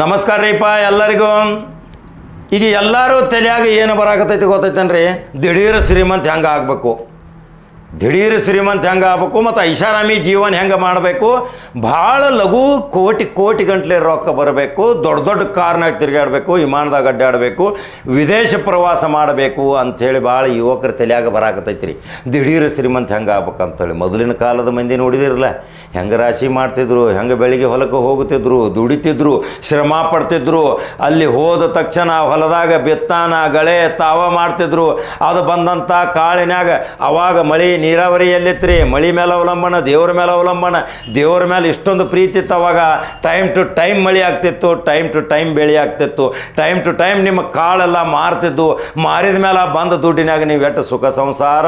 ನಮಸ್ಕಾರ ರೀಪ್ಪ ಎಲ್ಲರಿಗೂ. ಈಗ ಎಲ್ಲರೂ ತಲೆಯಾಗ ಏನು ಬರಾಕತ್ತೈತಿ ಗೊತ್ತೈತೇನ್ರಿ? ದಿಢೀರ್ ಶ್ರೀಮಂತ ಹೆಂಗೆ ಆಗಬೇಕು? ದಿಢೀರ್ ಶ್ರೀಮಂತ ಹೆಂಗೆ ಆಗ್ಬೇಕು ಮತ್ತು ಐಷಾರಾಮಿ ಜೀವನ ಹೆಂಗೆ ಮಾಡಬೇಕು? ಭಾಳ ಲಘು, ಕೋಟಿ ಕೋಟಿ ಗಂಟ್ಲೆ ರೊಕ್ಕ ಬರಬೇಕು, ದೊಡ್ಡ ದೊಡ್ಡ ಕಾರ್ನಾಗ ತಿರುಗಾಡಬೇಕು, ವಿಮಾನದಾಗ ಅಡ್ಡಾಡಬೇಕು, ವಿದೇಶ ಪ್ರವಾಸ ಮಾಡಬೇಕು ಅಂಥೇಳಿ ಭಾಳ ಯುವಕರ ತಲೆಯಾಗ ಬರಾಕತೈತಿ ರೀ ದಿಢೀರ್ ಶ್ರೀಮಂತ ಹೆಂಗೆ ಆಗ್ಬೇಕು ಅಂತೇಳಿ ಮೊದಲಿನ ಕಾಲದ ಮಂದಿ ನೋಡಿದಿರಲ್ಲ, ಹೆಂಗೆ ರಾಶಿ ಮಾಡ್ತಿದ್ರು, ಹೆಂಗೆ ಬೆಳಿಗ್ಗೆ ಹೊಲಕ್ಕೆ ಹೋಗುತ್ತಿದ್ರು, ದುಡಿತಿದ್ರು, ಶ್ರಮ ಪಡ್ತಿದ್ರು, ಅಲ್ಲಿ ಹೋದ ತಕ್ಷಣ ಹೊಲದಾಗ ಬಿತ್ತಾನ, ಗಳೆ, ತಾವ ಮಾಡ್ತಿದ್ರು, ಅದು ಬಂದಂಥ ಕಾಳಿನಾಗ ಅವಾಗ ಮಳೆ ನೀರಾವರಿ ಎಲ್ಲಿತ್ರಿ ಮಳೆ ಮೇಲೆ ಅವಲಂಬನ, ದೇವ್ರ ಮೇಲೆ ಅವಲಂಬನ. ದೇವ್ರ ಮೇಲೆ ಇಷ್ಟೊಂದು ಪ್ರೀತಿ ಇತ್ತು ಅವಾಗ. ಟೈಮ್ ಟು ಟೈಮ್ ಮಳೆ ಆಗ್ತಿತ್ತು ಟೈಮ್ ಟು ಟೈಮ್ ಬೆಳೆ ಆಗ್ತಿತ್ತು. ಟೈಮ್ ಟು ಟೈಮ್ ನಿಮ್ಮ ಕಾಳೆಲ್ಲ ಮಾರ್ತಿದ್ದು ಮಾರಿದ ಮೇಲೆ ಬಂದ ದುಡ್ಡಿನಾಗ ನೀವು ಎಷ್ಟು ಸುಖ ಸಂಸಾರ,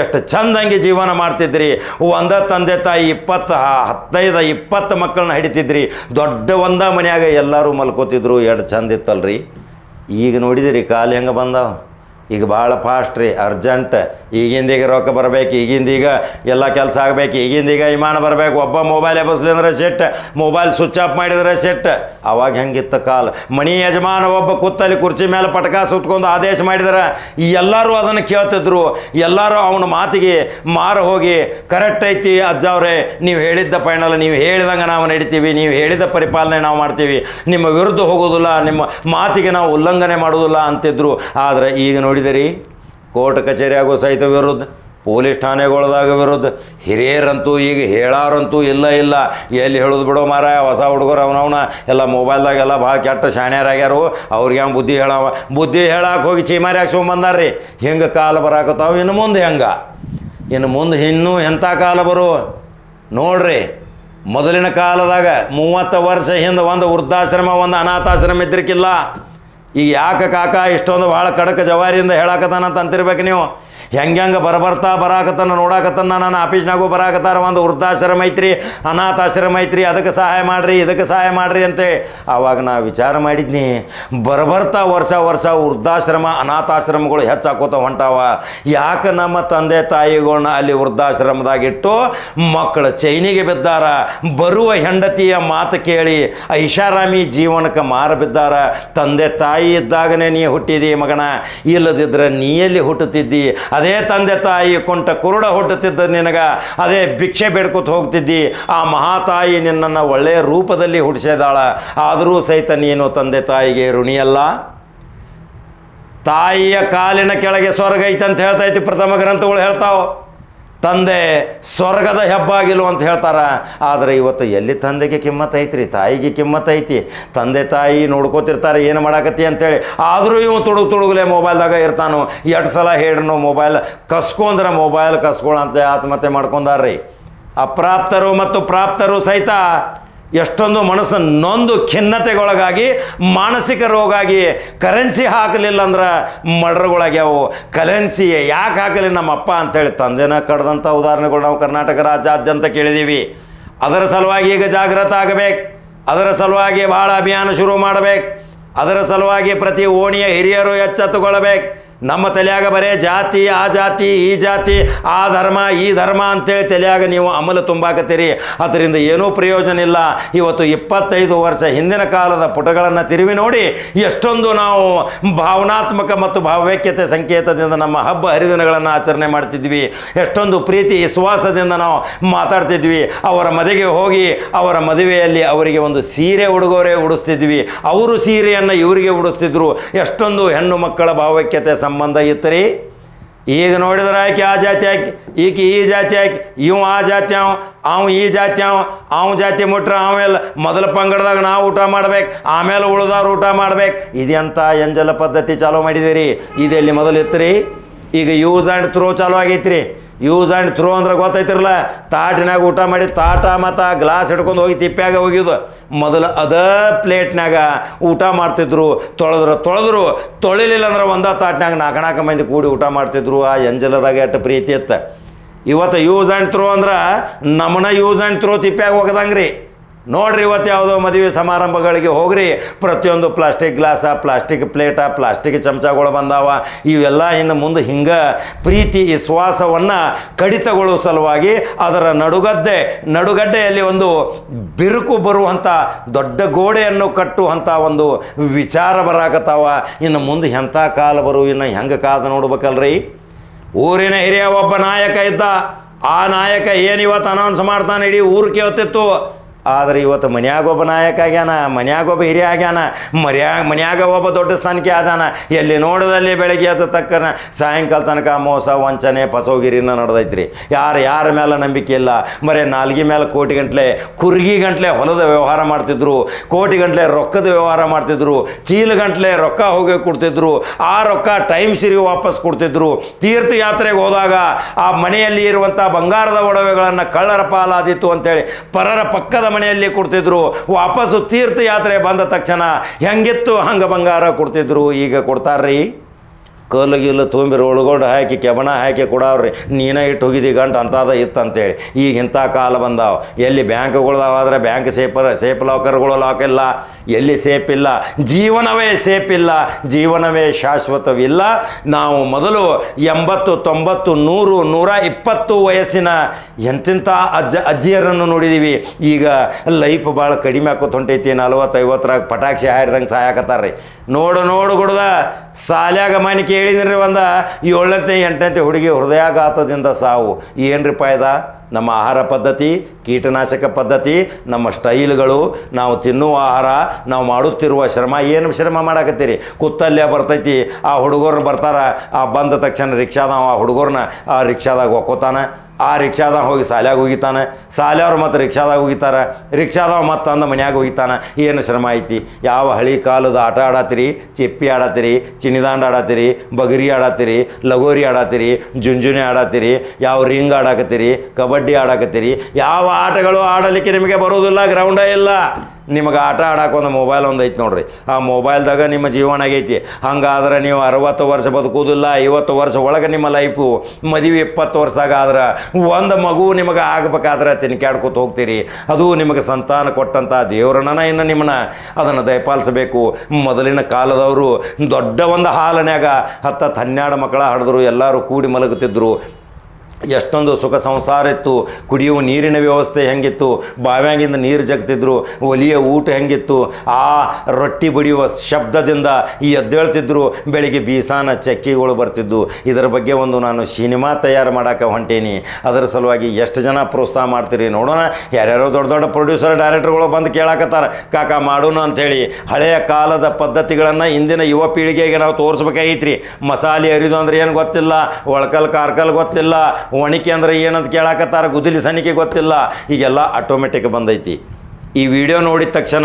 ಎಷ್ಟು ಚಂದಂಗೆ ಜೀವನ ಮಾಡ್ತಿದ್ರಿ. ಒಂದ ತಂದೆ ತಾಯಿ ಇಪ್ಪತ್ತು, ಹತ್ತೈದು, ಇಪ್ಪತ್ತು ಮಕ್ಕಳನ್ನ ಹಿಡಿತಿದ್ರಿ. ದೊಡ್ಡ ಒಂದ ಮನೆಯಾಗ ಎಲ್ಲರೂ ಮಲ್ಕೋತಿದ್ರು. ಎರಡು ಚಂದ ಇತ್ತಲ್ರಿ. ಈಗ ನೋಡಿದಿರಿ ಕಾಲು ಹೆಂಗೆ ಬಂದಾವ. ಈಗ ಭಾಳ ಫಾಸ್ಟ್ ರೀ ಅರ್ಜೆಂಟ್ ಈಗಿಂದೀಗ ರೊಕ್ಕ ಬರಬೇಕು, ಈಗಿಂದೀಗ ಎಲ್ಲ ಕೆಲಸ ಆಗಬೇಕು, ಈಗಿಂದೀಗ ವಿಮಾನ ಬರಬೇಕು. ಒಬ್ಬ ಮೊಬೈಲ್ ಎಬ್ಬಸ್ಲಿ ಅಂದ್ರೆ ಸೆಟ್ ಮೊಬೈಲ್ ಸ್ವಿಚ್ ಆಫ್ ಮಾಡಿದ್ರೆ ಸೆಟ್ ಅವಾಗ ಹೆಂಗಿತ್ತು ಕಾಲ? ಮಣಿ ಯಜಮಾನ ಒಬ್ಬ ಕುತ್ತಲ್ಲಿ ಕುರ್ಚಿ ಮೇಲೆ ಪಟಕ ಸುತ್ಕೊಂಡು ಆದೇಶ ಮಾಡಿದ್ರೆ ಎಲ್ಲರೂ ಅದನ್ನು ಕೇಳ್ತಿದ್ರು. ಎಲ್ಲರೂ ಅವನ ಮಾತಿಗೆ ಮಾರು ಹೋಗಿ ಕರೆಕ್ಟ್ ಐತಿ ಅಜ್ಜ ಅವರೇ, ನೀವು ಹೇಳಿದ್ದ ಫೈನಲ್ ನೀವು ಹೇಳಿದಂಗೆ ನಾವು ನಡಿತೀವಿ, ನೀವು ಹೇಳಿದ ಪರಿಪಾಲನೆ ನಾವು ಮಾಡ್ತೀವಿ. ನಿಮ್ಮ ವಿರುದ್ಧ ಹೋಗೋದಿಲ್ಲ, ನಿಮ್ಮ ಮಾತಿಗೆ ನಾವು ಉಲ್ಲಂಘನೆ ಮಾಡೋದಿಲ್ಲ ಅಂತಿದ್ರು. ಆದರೆ ಈಗ ನೋಡಿದಿರಿ? ಕೋರ್ಟ್ ಕಚೇರಿಯಾಗೂ ಸಹಿತ ವಿರುದ್ಧ, ಪೊಲೀಸ್ ಠಾಣೆಗಳದಾಗ ವಿರುದ್ಧ. ಹಿರಿಯರಂತೂ ಈಗ ಹೇಳಾರಂತೂ ಇಲ್ಲ ಇಲ್ಲ. ಎಲ್ಲಿ ಹೇಳೋದು ಬಿಡೋ ಮಾರ ಹೊಸ ಹುಡುಗರು ಅವನವನ. ಎಲ್ಲ ಮೊಬೈಲ್ದಾಗೆಲ್ಲ ಭಾಳ ಕೆಟ್ಟ ಶಾಣ್ಯರಾಗ್ಯಾರು. ಅವ್ರಿಗೆ ಹೆಂಗೆ ಬುದ್ಧಿ ಹೇಳವ? ಬುದ್ಧಿ ಹೇಳಕ್ಕೆ ಹೋಗಿ ಚೀಮಾರಿ ಹಾಕ್ಸ್ಕೊಂಬಂದಾರ್ರಿ ಹಿಂಗೆ ಕಾಲ ಬರಾಕತ್ತಾವ, ಇನ್ನು ಮುಂದೆ ಹೆಂಗೆ? ಇನ್ನು ಮುಂದೆ ಇನ್ನೂ ಎಂಥ ಕಾಲ ಬರು? ನೋಡ್ರಿ, ಮೊದಲಿನ ಕಾಲದಾಗ ಮೂವತ್ತು ವರ್ಷ ಹಿಂದೆ ಒಂದು ವೃದ್ಧಾಶ್ರಮ, ಒಂದು ಅನಾಥಾಶ್ರಮ ಇದ್ರಿಕಿಲ್ಲ. ಈಗ ಯಾಕೆ ಕಾಕ ಇಷ್ಟೊಂದು ಭಾಳ ಕಡಕ ಜವಾರಿಯಿಂದ ಹೇಳಾಕತ್ತಾನಂತ ಅಂತಿರ್ಬೇಕು ನೀವು? ಹೆಂಗೆ ಹೆಂಗೆ ಬರಬರ್ತಾ ಬರಾಕತ್ತಾನ, ನೋಡಾಕತ್ತಾನ ನಾನು ಆಫೀಸ್ನಾಗೂ ಬರಾಕತ್ತಾರ ಒಂದು ವೃದ್ಧಾಶ್ರಮ ಐತ್ರಿ ಅನಾಥಾಶ್ರಮ ಐತ್ರಿ ಅದಕ್ಕೆ ಸಹಾಯ ಮಾಡಿರಿ, ಇದಕ್ಕೆ ಸಹಾಯ ಮಾಡಿರಿ ಅಂತೇಳಿ. ಆವಾಗ ನಾ ವಿಚಾರ ಮಾಡಿದ್ನಿ, ಬರಬರ್ತಾ ವರ್ಷ ವರ್ಷ ವೃದ್ಧಾಶ್ರಮ, ಅನಾಥಾಶ್ರಮಗಳು ಹೆಚ್ಚಾಕೋತ ಹೊಂಟಾವ. ಯಾಕೆ ನಮ್ಮ ತಂದೆ ತಾಯಿಗಳನ್ನ ಅಲ್ಲಿ ವೃದ್ಧಾಶ್ರಮದಾಗಿಟ್ಟು ಮಕ್ಕಳ ಮಕ್ಕಳು ಚೈನಿಗೆ ಬಿದ್ದಾರ, ಬರುವ ಹೆಂಡತಿಯ ಮಾತು ಕೇಳಿ ಐಷಾರಾಮಿ ಜೀವನಕ್ಕೆ ಮಾರ ಬಿದ್ದಾರ ತಂದೆ ತಾಯಿ ಇದ್ದಾಗನೇ ನೀ ಹುಟ್ಟಿದಿ ಮಗನ. ಇಲ್ಲದಿದ್ರೆ ನೀ ಎಲ್ಲಿ ಹುಟ್ಟುತ್ತಿದ್ದಿ? ಅದೇ ತಂದೆ ತಾಯಿ ಕೊಂಟ ಕುರುಡ ಹುಟ್ಟುತ್ತಿದ್ದ ನಿನಗ. ಅದೇ ಭಿಕ್ಷೆ ಬೇಡ್ಕೊತ ಹೋಗ್ತಿದ್ದಿ. ಆ ಮಹಾತಾಯಿ ನಿನ್ನನ್ನು ಒಳ್ಳೆಯ ರೂಪದಲ್ಲಿ ಹುಟ್ಟಿಸಿದಾಳ. ಆದರೂ ಸಹಿತ ನೀನು ತಂದೆ ತಾಯಿಗೆ ಋಣಿಯಲ್ಲ? ತಾಯಿಯ ಕಾಲಿನ ಕೆಳಗೆ ಸ್ವರ್ಗ ಐತೆ ಅಂತ ಹೇಳ್ತೈತಿ ಪ್ರಥಮ ಗ್ರಂಥಗಳು ಹೇಳ್ತಾವ. ತಂದೆ ಸ್ವರ್ಗದ ಹೆಬ್ಬಾಗಿಲು ಅಂತ ಹೇಳ್ತಾರೆ. ಆದರೆ ಇವತ್ತು ಎಲ್ಲಿ ತಂದೆಗೆ ಕಿಮ್ಮತ್ ಐತ್ರಿ? ತಾಯಿಗೆ ಕಿಮ್ಮತ್ ಐತಿ. ತಂದೆ ತಾಯಿ ನೋಡ್ಕೋತಿರ್ತಾರೆ, ಏನು ಮಾಡಾಕತ್ತಿ ಅಂತೇಳಿ. ಆದರೂ ಇವ ತುಡುಗು ತುಡುಗಲೆ ಮೊಬೈಲ್ದಾಗ ಇರ್ತಾನು. ಎರಡು ಸಲ ಹೇಳ್ರು ಮೊಬೈಲ್, ಕಸ್ಕೊಂಡ್ರೆ ಮೊಬೈಲ್ ಕಸ್ಕೊಳ್ಳಂತೆ ಆತ್ಮಹತ್ಯೆ ಮಾಡ್ಕೊಂಡಾರ್ರಿ. ಅಪ್ರಾಪ್ತರು ಮತ್ತು ಪ್ರಾಪ್ತರು ಸಹಿತ ಎಷ್ಟೊಂದು ಮನಸ್ಸು ನೊಂದು ಖಿನ್ನತೆಗೊಳಗಾಗಿ, ಮಾನಸಿಕ ರೋಗ ಆಗಿ ಕರೆನ್ಸಿ ಹಾಕಲಿಲ್ಲ ಅಂದ್ರೆ ಮರ್ಡರ್ಗಳಾಗ್ಯಾವು ಕರೆನ್ಸಿ ಯಾಕೆ ಹಾಕಲಿ ನಮ್ಮಪ್ಪ ಅಂತೇಳಿ ತಂದೆನ ಕಡ್ದಂಥ ಉದಾಹರಣೆಗಳು ನಾವು ಕರ್ನಾಟಕ ರಾಜ್ಯಾದ್ಯಂತ ಕೇಳಿದ್ದೀವಿ ಅದರ ಸಲುವಾಗಿ ಈಗ ಜಾಗೃತ ಆಗಬೇಕು. ಅದರ ಸಲುವಾಗಿ ಭಾಳ ಅಭಿಯಾನ ಶುರು ಮಾಡಬೇಕು. ಅದರ ಸಲುವಾಗಿ ಪ್ರತಿ ಓಣಿಯ ಹಿರಿಯರು ಎಚ್ಚೆತ್ತುಕೊಳ್ಬೇಕು ನಮ್ಮ ತಲೆಯಾಗ ಬರೇ ಜಾತಿ, ಆ ಜಾತಿ, ಈ ಜಾತಿ, ಆ ಧರ್ಮ, ಈ ಧರ್ಮ ಅಂತೇಳಿ ತಲೆಯಾಗ ನೀವು ಅಮಲು ತುಂಬಾಕತ್ತೀರಿ. ಅದರಿಂದ ಏನೂ ಪ್ರಯೋಜನ ಇಲ್ಲ. ಇವತ್ತು ಇಪ್ಪತ್ತೈದು ವರ್ಷ ಹಿಂದಿನ ಕಾಲದ ಪುಟಗಳನ್ನು ತಿರುವಿ ನೋಡಿ ಎಷ್ಟೊಂದು ನಾವು ಭಾವನಾತ್ಮಕ ಮತ್ತು ಭಾವೈಕ್ಯತೆ ಸಂಕೇತದಿಂದ ನಮ್ಮ ಹಬ್ಬ ಹರಿದಿನಗಳನ್ನು ಆಚರಣೆ ಮಾಡ್ತಿದ್ವಿ. ಎಷ್ಟೊಂದು ಪ್ರೀತಿ, ವಿಶ್ವಾಸದಿಂದ ನಾವು ಮಾತಾಡ್ತಿದ್ವಿ. ಅವರ ಮದುವೆಗೆ ಹೋಗಿ ಅವರ ಮದುವೆಯಲ್ಲಿ ಅವರಿಗೆ ಒಂದು ಸೀರೆ ಉಡುಗೊರೆ ಉಡಿಸ್ತಿದ್ವಿ. ಅವರು ಸೀರೆಯನ್ನು ಇವರಿಗೆ ಉಡಿಸ್ತಿದ್ರು. ಎಷ್ಟೊಂದು ಹೆಣ್ಣು ಮಕ್ಕಳ ಭಾವೈಕ್ಯತೆ ಸಂಬಂಧ ಇತ್ತು ರೀ ಈಗ ನೋಡಿದ್ರೆ ಆಕೆ ಆ ಜಾತಿ ಆಕಿ, ಈಕೆ ಈ ಜಾತಿ ಆಕಿ, ಇವು ಆ ಜಾತಿ ಅವ ಅವ ಈ ಜಾತಿ ಅವ ಅವ ಜಾತಿ ಮುಟ್ರೆ ಆಮೇಲೆ ಮೊದಲ ಪಂಗಡದಾಗ ನಾವು ಊಟ ಮಾಡ್ಬೇಕು, ಆಮೇಲೆ ಉಳ್ದವ್ರು ಊಟ ಮಾಡ್ಬೇಕು. ಇದೆಂಥ ಎಂಜಲ ಪದ್ಧತಿ ಚಾಲೂ ಮಾಡಿದಿರಿ? ಇದೆಲ್ಲಿ ಮೊದಲು ಇತ್ತು ರೀ ಈಗ ಯೂಸ್ ಆ್ಯಂಡ್ ಥ್ರೋ ಚಾಲೂ ಆಗೈತ್ರಿ. ಯೂಸ್ ಆ್ಯಂಡ್ ಥ್ರೋ ಅಂದ್ರೆ ಗೊತ್ತೈತಿರಲ್ಲ ತಾಟಿನಾಗ ಊಟ ಮಾಡಿ ತಾಟ ಮತ್ತು ಗ್ಲಾಸ್ ಹಿಡ್ಕೊಂಡು ಹೋಗಿ ತಿಪ್ಪ್ಯಾಗ ಹೋಗಿದ್ದು ಮೊದಲು ಅದ ಪ್ಲೇಟ್ನಾಗ ಊಟ ಮಾಡ್ತಿದ್ರು, ತೊಳೆದ್ರು ತೊಳೆದ್ರು, ತೊಳಿಲಿಲ್ಲ ಅಂದ್ರೆ ಒಂದ ತಾಟ್ನಾಗ ನಾಲ್ಕು ನಾಲ್ಕು ಮಂದಿ ಕೂಡಿ ಊಟ ಮಾಡ್ತಿದ್ರು. ಆ ಎಂಜಲದಾಗ ಎಷ್ಟು ಪ್ರೀತಿ ಇತ್ತು? ಇವತ್ತು ಯೂಸ್ ಆ್ಯಂಡ್ ಥ್ರೋ ಅಂದ್ರೆ ನಮ್ಮನ್ನ ಯೂಸ್ ಆ್ಯಂಡ್ ಥ್ರೋ ತಿಪ್ಪ್ಯಾಗ ಹೋಗದಂಗೆ ನೋಡ್ರಿ ಇವತ್ತು ಯಾವುದೋ ಮದುವೆ ಸಮಾರಂಭಗಳಿಗೆ ಹೋಗ್ರಿ. ಪ್ರತಿಯೊಂದು ಪ್ಲಾಸ್ಟಿಕ್ ಗ್ಲಾಸ, ಪ್ಲಾಸ್ಟಿಕ್ ಪ್ಲೇಟ, ಪ್ಲಾಸ್ಟಿಕ್ ಚಮಚಗಳು ಬಂದಾವ. ಇವೆಲ್ಲ ಇನ್ನು ಮುಂದೆ ಹಿಂಗೆ ಪ್ರೀತಿ, ವಿಶ್ವಾಸವನ್ನು ಕಡಿತಗೊಳ್ಳುವ ಸಲುವಾಗಿ ಅದರ ನಡುಗದ್ದೆ, ನಡುಗಡ್ಡೆಯಲ್ಲಿ ಒಂದು ಬಿರುಕು ಬರುವಂಥ ದೊಡ್ಡ ಗೋಡೆಯನ್ನು ಕಟ್ಟುವಂಥ ಒಂದು ವಿಚಾರ ಬರಾಕತ್ತಾವ. ಇನ್ನು ಮುಂದೆ ಎಂಥ ಕಾಲ ಬರು, ಇನ್ನು ಹೆಂಗೆ ಕಾದ ನೋಡ್ಬೇಕಲ್ರಿ? ಊರಿನ ಹಿರಿಯ ಒಬ್ಬ ನಾಯಕ ಇದ್ದ. ಆ ನಾಯಕ ಏನಿವತ್ತು ಅನೌನ್ಸ್ ಮಾಡ್ತಾನೆ? ಇಡೀ ಊರು ಕೇಳ್ತಿತ್ತು. ಆದರೆ ಇವತ್ತು ಮನ್ಯಾಗ ಒಬ್ಬ ನಾಯಕ ಆಗ್ಯಾನ, ಮನ್ಯಾಗ ಒಬ್ಬ ಹಿರಿಯ ಆಗ್ಯಾನ, ಮರ್ಯಾಗ ಮನ್ಯಾಗ ಒಬ್ಬ ದೊಡ್ಡ ಸ್ಥಾನಕ್ಕೆ ಆದಾನ, ಎಲ್ಲಿ ನೋಡದಲ್ಲಿ ಬೆಳಗ್ಗೆ ಎದ್ದ ತಕ್ಕನ ಸಾಯಂಕಾಲ ತನಕ ಮೋಸ, ವಂಚನೆ, ಪಸೋಗಿರಿನ ನಡೆದೈತ್ರಿ. ಯಾರು ಯಾರ ಮೇಲೆ ನಂಬಿಕೆ ಇಲ್ಲ. ಮರೆ ನಾಲ್ಗೆ ಮೇಲೆ ಕೋಟಿ ಗಂಟ್ಲೆ, ಕುರ್ಗಿ ಗಂಟ್ಲೆ ಹೊಲದ ವ್ಯವಹಾರ ಮಾಡ್ತಿದ್ರು, ಕೋಟಿ ಗಂಟ್ಲೆ ರೊಕ್ಕದ ವ್ಯವಹಾರ ಮಾಡ್ತಿದ್ರು, ಚೀಲ ಗಂಟ್ಲೆ ರೊಕ್ಕ ಹೋಗಿ ಕೊಡ್ತಿದ್ರು, ಆ ರೊಕ್ಕ ಟೈಮ್ ಸಿರಿ ವಾಪಸ್ ಕೊಡ್ತಿದ್ರು. ತೀರ್ಥಯಾತ್ರೆಗೆ ಹೋದಾಗ ಆ ಮನೆಯಲ್ಲಿ ಇರುವಂಥ ಬಂಗಾರದ ಒಡವೆಗಳನ್ನು ಕಳ್ಳರ ಪಾಲಾದಿತ್ತು ಅಂತೇಳಿ ಪರರ ಪಕ್ಕದ ಮನೆಯಲ್ಲಿ ಕೊಡ್ತಿದ್ರು. ವಾಪಸ್ಸು ತೀರ್ಥಯಾತ್ರೆ ಬಂದ ತಕ್ಷಣ ಹೆಂಗಿತ್ತು ಹಂಗ ಬಂಗಾರ ಕೊಡ್ತಿದ್ರು. ಈಗ ಕೊಡ್ತಾರ್ರಿ? ಕಲ್ಲು ಗಿಲ್ಲು ತುಂಬಿರಿ ಉಳ್ಗೊಂಡು ಹಾಕಿ, ಕೆಬಣ ಹಾಕಿ ಕೊಡವ್ರಿ. ನೀನೇ ಇಟ್ಟು ಹೋಗಿದ್ದಿ ಗಂಟು ಅಂತದ ಇತ್ತಂತೇಳಿ. ಈಗ ಇಂಥ ಕಾಲ ಬಂದಾವ. ಎಲ್ಲಿ ಆದರೆ ಬ್ಯಾಂಕ್ ಸೇಫರ್, ಸೇಫ್ ಲಾಕರ್ಗಳು ಲಾಕ್ ಇಲ್ಲ. ಎಲ್ಲಿ ಸೇಫ್ ಇಲ್ಲ? ಜೀವನವೇ ಸೇಫ್ ಇಲ್ಲ. ಜೀವನವೇ ಶಾಶ್ವತವಿಲ್ಲ. ನಾವು ಮೊದಲು ಎಂಬತ್ತು, ತೊಂಬತ್ತು, ನೂರು, ನೂರ ಇಪ್ಪತ್ತು ವಯಸ್ಸಿನ ಎಂತೆಂಥ ಅಜ್ಜ, ಅಜ್ಜಿಯರನ್ನು ನೋಡಿದ್ದೀವಿ ಈಗ ಲೈಫ್ ಭಾಳ ಕಡಿಮೆ ಆಕೋತ್ ಹೊಂಟೈತಿ ನಲ್ವತ್ತು ಐವತ್ತರಾಗ ಪಟಾಕ್ಷಿ ಹಾರಿದಂಗೆ ಸಾಯಾಕತ್ತಾರ್ರಿ. ನೋಡು ನೋಡು ಗುಡ್ದ. ಸಾಲ್ಯಾಗ ಮನೆ ಕೇಳಿದ್ರಿ ಒಂದ, ಏಳನೇ ಎಂಟನೇ ಹುಡುಗಿ ಹೃದಯಾಘಾತದಿಂದ ಸಾವು. ಏನು ಪಾಯ್ದ? ನಮ್ಮ ಆಹಾರ ಪದ್ಧತಿ, ಕೀಟನಾಶಕ ಪದ್ಧತಿ, ನಮ್ಮ ಸ್ಟೈಲ್ಗಳು, ನಾವು ತಿನ್ನುವ ಆಹಾರ, ನಾವು ಮಾಡುತ್ತಿರುವ ಶ್ರಮ. ಏನು ಶ್ರಮ ಮಾಡಾಕತ್ತೀರಿ? ಕುತ್ತಲ್ಲೇ ಬರ್ತೈತಿ, ಆ ಹುಡುಗರು ಬರ್ತಾರ, ಆ ಬಂದ ತಕ್ಷಣ ರಿಕ್ಷಾದ ಆ ಹುಡುಗರನ್ನ ಆ ರಿಕ್ಷಾದಾಗ ಒಕ್ಕೋತಾನ ಆ ರಿಕ್ಷಾದಾಗ ಹೋಗಿ ಶಾಲ್ಯಾಗ ಹೋಗಿತಾನೆ ಸಾಲ್ಯವ್ರು ಮತ್ತು ರಿಕ್ಷಾದಾಗ ಹೋಗಿತಾರೆ ರಿಕ್ಷಾದವ ಮತ್ತು ಅಂದ ಮನ್ಯಾಗ ಹೋಗಿತಾನೆ ಏನು ಶ್ರಮ ಐತಿ? ಯಾವ ಹಳಿ ಕಾಲದ ಆಟ ಆಡತ್ತೀರಿ ಚಿಪ್ಪಿ ಆಡತ್ತೀರಿ ಚಿನ್ನಿದಾಂಡ ಆಡತ್ತೀರಿ ಬಗರಿ ಆಡತ್ತೀರಿ ಲಗೋರಿ ಆಡತ್ತೀರಿ ಜುಂಜುನಿ ಆಡತ್ತೀರಿ ಯಾವ ರಿಂಗ್ ಆಡಾಕತ್ತೀರಿ? ಕಬಡ್ಡಿ ಆಡಾಕತ್ತೀರಿ? ಯಾವ ಆಟಗಳು ಆಡಲಿಕ್ಕೆ ನಿಮಗೆ ಬರೋದಿಲ್ಲ ಗ್ರೌಂಡೇ ಇಲ್ಲ. ನಿಮಗೆ ಆಟ ಆಡೋಕೆ ಒಂದು ಮೊಬೈಲ್ ಒಂದು ಐತಿ ನೋಡ್ರಿ. ಆ ಮೊಬೈಲ್ದಾಗ ನಿಮ್ಮ ಜೀವನ ಆಗೈತಿ. ಹಂಗಾದ್ರೆ ನೀವು ಅರವತ್ತು ವರ್ಷ ಬದುಕುವುದಿಲ್ಲ, ಐವತ್ತು ವರ್ಷ ಒಳಗೆ ನಿಮ್ಮ ಲೈಫು ಮದುವೆ ಇಪ್ಪತ್ತು ವರ್ಷದಾಗ ಆದ್ರೆ ಒಂದು ಮಗು ನಿಮಗೆ ಆಗಬೇಕಾದ್ರೆ ತಿನ್ಕ್ಯಾಡ್ಕೊತ ಹೋಗ್ತೀರಿ. ಅದು ನಿಮಗೆ ಸಂತಾನ ಕೊಟ್ಟಂಥ ದೇವ್ರನ್ನ ಇನ್ನು ನಿಮ್ಮನ್ನ ಅದನ್ನು ದಯಪಾಲಿಸಬೇಕು. ಮೊದಲಿನ ಕಾಲದವರು ದೊಡ್ಡ ಒಂದು ಹಾಲನ್ಯಾಗ ಹತ್ತತ್ತು ಹನ್ನೆರಡು ಮಕ್ಕಳ ಹಡಿದ್ರು, ಎಲ್ಲರೂ ಕೂಡಿ ಮಲಗುತ್ತಿದ್ದರು ಎಷ್ಟೊಂದು ಸುಖ ಸಂಸಾರ ಇತ್ತು, ಕುಡಿಯುವ ನೀರಿನ ವ್ಯವಸ್ಥೆ ಹೆಂಗಿತ್ತು, ಬಾವ್ಯಾಗಿಂದ ನೀರು ಜಗ್ತಿದ್ರು, ಒಲಿಯ ಊಟ ಹೆಂಗಿತ್ತು, ಆ ರೊಟ್ಟಿ ಬಡಿಯುವ ಶಬ್ದದಿಂದ ಈ ಎದ್ದೇಳ್ತಿದ್ರು, ಬೆಳಿಗ್ಗೆ ಬೀಸಾನ ಚಕ್ಕಿಗಳು ಬರ್ತಿದ್ದು ಇದರ ಬಗ್ಗೆ ಒಂದು ನಾನು ಸಿನಿಮಾ ತಯಾರು ಮಾಡೋಕೆ ಹೊಂಟೀನಿ. ಅದರ ಸಲುವಾಗಿ ಎಷ್ಟು ಜನ ಪ್ರೋತ್ಸಾಹ ಮಾಡ್ತೀರಿ ನೋಡೋಣ. ಯಾರ್ಯಾರೋ ದೊಡ್ಡ ದೊಡ್ಡ ಪ್ರೊಡ್ಯೂಸರ್ ಡೈರೆಕ್ಟರ್ಗಳು ಬಂದು ಕೇಳಾಕತ್ತಾರ, ಕಾಕ, ಮಾಡೋಣ ಅಂಥೇಳಿ. ಹಳೆಯ ಕಾಲದ ಪದ್ಧತಿಗಳನ್ನು ಇಂದಿನ ಯುವ ಪೀಳಿಗೆಗೆ ನಾವು ತೋರಿಸ್ಬೇಕಾಗೈತ್ರಿ. ಮಸಾಲೆ ಅರಿದು ಅಂದ್ರೆ ಏನು ಗೊತ್ತಿಲ್ಲ, ಒಳಕಲ್ ಕಾರ್ಕಲ್ ಗೊತ್ತಿಲ್ಲ ಒಣಕೆ ಅಂದ್ರೆ ಏನಂತ ಕೇಳಾಕತ್ತಾರ? ಗುದಿಲಿ ಸನಿಕೆ ಗೊತ್ತಿಲ್ಲ. ಈಗೆಲ್ಲ ಆಟೋಮೆಟಿಕ್ ಬಂದೈತಿ. ಈ ವಿಡಿಯೋ ನೋಡಿದ ತಕ್ಷಣ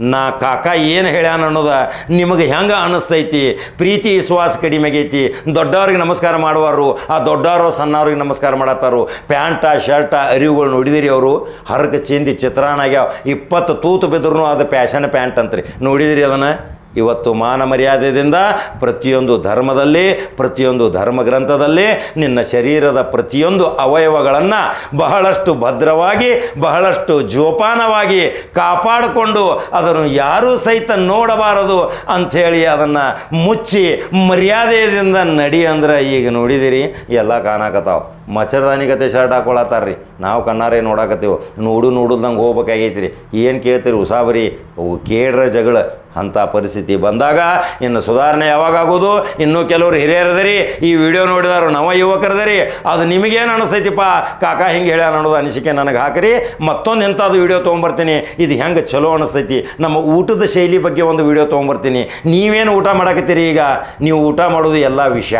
ನಾ ಕಾಕ ಏನು ಹೇಳ್ಯಾನ ಅನ್ನೋದ ನಿಮಗೆ ಹೆಂಗೆ ಅನ್ನಿಸ್ತೈತಿ ಪ್ರೀತಿ, ವಿಶ್ವಾಸ ಕಡಿಮೆ ಆಗೈತಿ. ದೊಡ್ಡವ್ರಿಗೆ ನಮಸ್ಕಾರ ಮಾಡುವರು ಆ ದೊಡ್ಡವರು, ಸಣ್ಣವ್ರಿಗೆ ನಮಸ್ಕಾರ ಮಾಡತ್ತಾರು. ಪ್ಯಾಂಟ, ಶರ್ಟ, ಅರಿವುಗಳು ನೋಡಿದಿರಿ ಅವರು? ಹರಕ ಚಿಂದಿ ಚಿತ್ರಾನಾಗ್ಯಾವ ಇಪ್ಪತ್ತು ತೂತು ಬಿದ್ರೂ ಅದು ಪ್ಯಾಶನ್ ಪ್ಯಾಂಟ್ ಅಂತ್ರಿ. ನೋಡಿದಿರಿ ಅದನ್ನು? ಇವತ್ತು ಮಾನ ಮರ್ಯಾದೆಯಿಂದ ಪ್ರತಿಯೊಂದು ಧರ್ಮದಲ್ಲಿ, ಪ್ರತಿಯೊಂದು ಧರ್ಮ ಗ್ರಂಥದಲ್ಲಿ ನಿನ್ನ ಶರೀರದ ಪ್ರತಿಯೊಂದು ಅವಯವಗಳನ್ನು ಬಹಳಷ್ಟು ಭದ್ರವಾಗಿ, ಬಹಳಷ್ಟು ಜೋಪಾನವಾಗಿ ಕಾಪಾಡಿಕೊಂಡು ಅದನ್ನು ಯಾರೂ ಸಹಿತ ನೋಡಬಾರದು ಅಂಥೇಳಿ ಅದನ್ನು ಮುಚ್ಚಿ ಮರ್ಯಾದೆಯಿಂದ ನಡಿ ಅಂದ್ರೆ ಈಗ ನೋಡಿದಿರಿ, ಎಲ್ಲ ಕಾಣಾಕತ್ತಾವ. ಮಚ್ಚರದಾನಿಗತೆ ಶರ್ಟ್ ಹಾಕೊಳತ್ತಾರ್ರಿ. ನಾವು ಕಣ್ಣಾರೆ ನೋಡಾಕತ್ತೀವಿ. ನೋಡು ನೋಡುದಂಗೆ ಹೋಗ್ಬೇಕಾಗೈತ್ರಿ. ಏನು ಕೇಳ್ತೀರಿ ಉಸಾಬರಿ ಅವು ಕೇಳ್ರ ಜಗಳ. ಅಂಥ ಪರಿಸ್ಥಿತಿ ಬಂದಾಗ ಇನ್ನು ಸುಧಾರಣೆ ಯಾವಾಗ ಆಗೋದು ಇನ್ನೂ ಕೆಲವರು ಹಿರಿಯರದರಿ, ಈ ವಿಡಿಯೋ ನೋಡಿದಾರು ನವ ಯುವಕರದರಿ. ಅದು ನಿಮಗೇನು ಅನಿಸ್ತೈತಿಪ್ಪ ಕಾಕ ಹಿಂಗೆ ಹೇಳ್ಯಾನ ಅನ್ನೋದು ಅನಿಸಿಕೆ ನನಗೆ ಹಾಕ್ರಿ. ಮತ್ತೊಂದು ಎಂಥದ್ದು ವಿಡಿಯೋ ತೊಗೊಂಬರ್ತೀನಿ. ಇದು ಹೆಂಗೆ ಚಲೋ ಅನಿಸ್ತೈತಿ ನಮ್ಮ ಊಟದ ಶೈಲಿ ಬಗ್ಗೆ ಒಂದು ವಿಡಿಯೋ ತೊಗೊಂಬರ್ತೀನಿ. ನೀವೇನು ಊಟ ಮಾಡಕತ್ತೀರಿ ಈಗ? ನೀವು ಊಟ ಮಾಡೋದು ಎಲ್ಲ ವಿಷ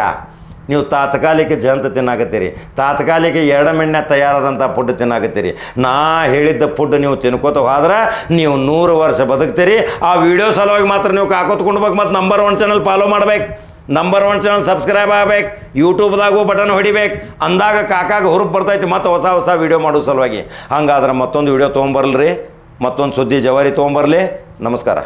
ನೀವು ತಾತ್ಕಾಲಿಕ ಜಂತ ತಿನ್ನಾಕತ್ತೀರಿ. ತಾತ್ಕಾಲಿಕ ಎರಡಮೆಣ್ಣೆ ತಯಾರಾದಂಥ ಫುಡ್ ತಿನ್ನಾಕತ್ತೀರಿ. ನಾ ಹೇಳಿದ್ದ ಫುಡ್ ನೀವು ತಿನ್ಕೋತ ಹೋದ್ರೆ ನೀವು ನೂರು ವರ್ಷ ಬದುಕ್ತೀರಿ. ಆ ವಿಡಿಯೋ ಸಲುವಾಗಿ ಮಾತ್ರ ನೀವು ಕಾಕೋತ್ಕೊಂಡ್ಬೇಕು ಮತ್ತು ನಂಬರ್ ಒನ್ ಚಾನಲ್ ಫಾಲೋ ಮಾಡ್ಬೇಕು. ನಂಬರ್ ಒನ್ ಚಾನಲ್ ಸಬ್ಸ್ಕ್ರೈಬ್ ಆಗ್ಬೇಕು. ಯೂಟ್ಯೂಬ್ದಾಗೂ ಬಟನ್ ಹೊಡಿಬೇಕು. ಅಂದಾಗ ಕಾಕಾಗ ಹುರುಪು ಬರ್ತೈತಿ ಮತ್ತು ಹೊಸ ಹೊಸ ವೀಡಿಯೋ ಮಾಡೋ ಸಲುವಾಗಿ. ಹಂಗಾದ್ರೆ ಮತ್ತೊಂದು ವಿಡಿಯೋ ತೊಗೊಂಬರ್ಲ್ರಿ. ಮತ್ತೊಂದು ಸುದ್ದಿ ಜವಾರಿ ತೊಗೊಂಬರ್ಲಿ. ನಮಸ್ಕಾರ.